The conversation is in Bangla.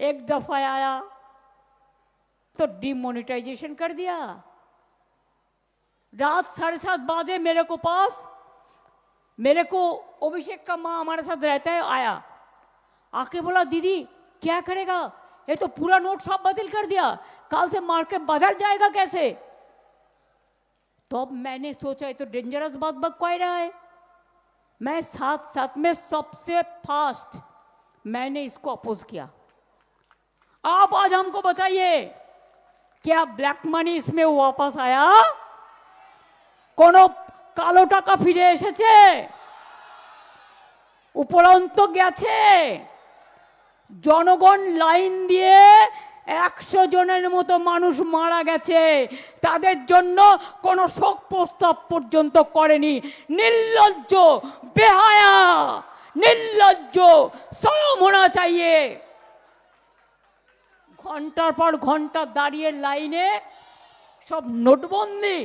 एक दफ़ा आया तो डिमोनिटाइजेशन कर दिया। रात साढ़े सात बजे मेरे को पास, मेरे को अभिषेक का माँ हमारे साथ रहता है, आया। आके बोला, दीदी, क्या करेगा? ये तो पूरा नोट सब बदल कर दिया। कल से मार्केट बदल जाएगा कैसे? तो अब मैंने सोचा, ये तो डेंजरस बात बक कोई रहा है। मैं साथ साथ में सबसे फास्ट मैंने इसको अपोज किया। आप आज हमको बताइए क्या ब्लैक मनी इसमें वापस आया কোনো কালো টাকা ফিরে এসেছে উপরন্ত গেছে জনগণ লাইন দিয়ে একশো জনের মতো মানুষ মারা গেছে তাদের জন্য কোনো শোক প্রস্তাব পর্যন্ত করেনি নির্লজ্জ বেহায়া নির্লজ্জ সরম হোনা চাইয়ে ঘণ্টার পর ঘণ্টা দাঁড়িয়ে লাইনে সব নোটবন্দি।